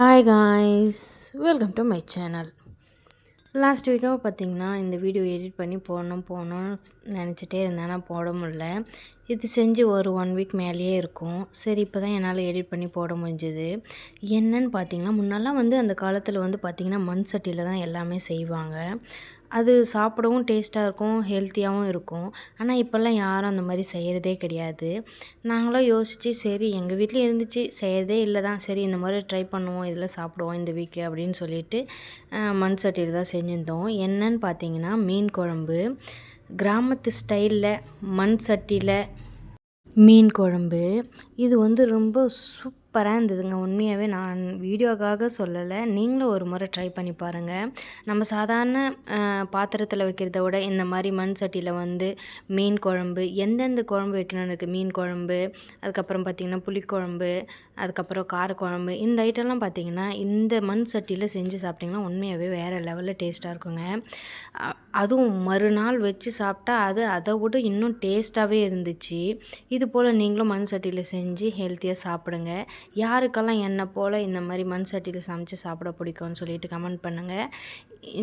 Hi guys welcome to my channel last வீக்காக பார்த்தீங்கன்னா இந்த வீடியோ எடிட் பண்ணி போடணும் போகணும்னு நினச்சிட்டே இருந்தேன். ஆனால் போட முடில இது செஞ்சு ஒரு ஒன் வீக் மேலேயே இருக்கும். சரி இப்போ தான் என்னால் எடிட் பண்ணி போட முடிஞ்சது. என்னன்னு பார்த்தீங்கன்னா முன்னெல்லாம் வந்து அந்த காலத்தில் வந்து பார்த்திங்கன்னா மண் சட்டியில் தான் எல்லாமே செய்வாங்க. அது சாப்பிடவும் டேஸ்ட்டாக இருக்கும் ஹெல்த்தியாகவும் இருக்கும். ஆனால் இப்போல்லாம் யாரும் அந்த மாதிரி செய்கிறதே கிடையாது. நாங்களும் யோசித்து சரி எங்கள் வீட்டில் இருந்துச்சு செய்கிறதே இல்லை தான் சரி இந்த மாதிரி ட்ரை பண்ணுவோம் இதில் சாப்பிடுவோம் இந்த வீக்கு அப்படின்னு சொல்லிட்டு மண் சட்டியில் தான் செஞ்சுருந்தோம். என்னன்னு பார்த்தீங்கன்னா மீன் குழம்பு. கிராமத்து ஸ்டைலில் மண் சட்டியில் மீன் குழம்பு. இது வந்து ரொம்ப சூப் சூப்பராக இருந்ததுங்க. உண்மையாகவே நான் வீடியோக்காக சொல்லலை. நீங்களும் ஒரு முறை ட்ரை பண்ணி பாருங்கள் நம்ம சாதாரண பாத்திரத்தில் வைக்கிறத விட இந்த மாதிரி மண் சட்டியில் வந்து மீன் குழம்பு எந்தெந்த குழம்பு வைக்கணும்னு இருக்குது மீன் குழம்பு அதுக்கப்புறம் பார்த்திங்கன்னா புளிக்குழம்பு அதுக்கப்புறம் காரக்குழம்பு இந்த ஐட்டம்லாம் பார்த்திங்கன்னா இந்த மண் சட்டியில் செஞ்சு சாப்பிட்டிங்கன்னா உண்மையாகவே வேறு லெவலில் டேஸ்ட்டாக இருக்குங்க. அதுவும் மறுநாள் வச்சு சாப்பிட்டா அது அதை விட இன்னும் டேஸ்ட்டாகவே இருந்துச்சு. இது போல் நீங்களும் மண் சட்டியில் செஞ்சு ஹெல்த்தியாக சாப்பிடுங்க. யாருக்கெல்லாம் என்னை போல் இந்த மாதிரி மண் சட்டியில் சமைச்சு சாப்பிட பிடிக்கும்னு சொல்லிட்டு கமெண்ட் பண்ணுங்கள்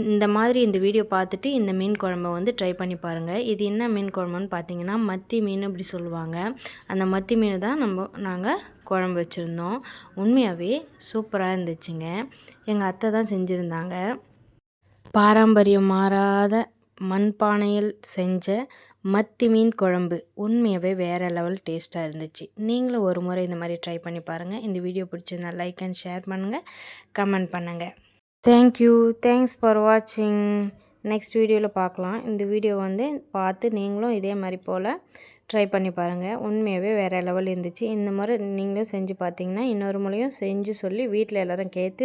இந்த மாதிரி இந்த வீடியோ பார்த்துட்டு இந்த மீன் குழம்ப வந்து ட்ரை பண்ணி பாருங்கள் இது என்ன மீன் குழம்புன்னு பார்த்தீங்கன்னா மத்தி மீன் இப்படி சொல்லுவாங்க. அந்த மத்தி மீன் தான் நம்ம நாங்கள் குழம்பு வச்சுருந்தோம். உண்மையாகவே சூப்பராக இருந்துச்சுங்க. எங்கள் அத்தை தான் செஞ்சுருந்தாங்க. பாரம்பரியம் மாறாத மண்பானையில் செஞ்ச மத்தி மீன் குழம்பு உண்மையாகவே வேறு லெவல் டேஸ்ட்டாக இருந்துச்சு. நீங்களும் ஒரு முறை இந்த மாதிரி ட்ரை பண்ணி பாருங்கள் இந்த வீடியோ பிடிச்சிருந்தா லைக் அண்ட் ஷேர் பண்ணுங்கள் கமெண்ட் பண்ணுங்கள் தேங்க்யூ தேங்க்ஸ் ஃபார் வாட்சிங் நெக்ஸ்ட் வீடியோவில் பார்க்கலாம் இந்த வீடியோ வந்து பார்த்து நீங்களும் இதே மாதிரி போல் ட்ரை பண்ணி பாருங்கள் உண்மையாகவே வேறு லெவல் இருந்துச்சு. இந்த மாதிரி நீங்களும் செஞ்சு பார்த்தீங்கன்னா இன்னொரு முறையும் செஞ்சு சொல்லி வீட்டில் எல்லோரும் கேட்டு